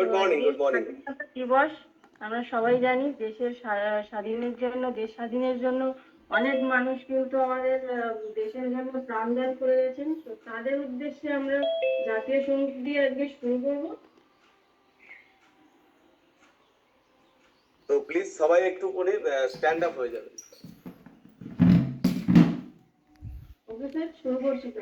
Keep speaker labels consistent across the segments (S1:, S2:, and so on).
S1: Good morning good morning
S2: স্বাধীনতা দিবস আমরা সবাই জানি দেশের স্বা- স্বাধীনের জন্য দেশ স্বাধীনের জন্য অনেক মানুষ কিন্তু আমাদের দেশের জন্য প্রাণদান করে গেছেন। তো তাদের উদ্দেশ্যে আমরা জাতীয় সংগীত দিয়ে আজকে শুরু করব।
S1: তো প্লিজ সবাই একটু করে স্ট্যান্ড আপ হয়ে যাবে।
S2: ওকে স্যার শুরু করছি তো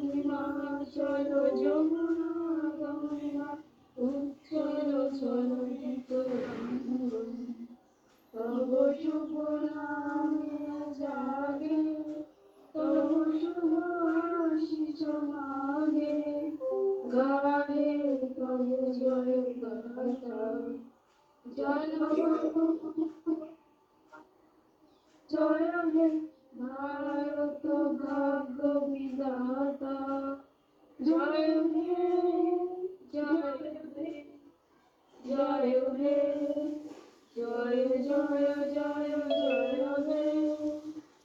S2: হিমাচল যমুনা গঙ্গা উচ্চল চলিত জয় হে ভারত ভাগ্য বিধাতা জয় জয় হে জয় হে জয় জয় জয়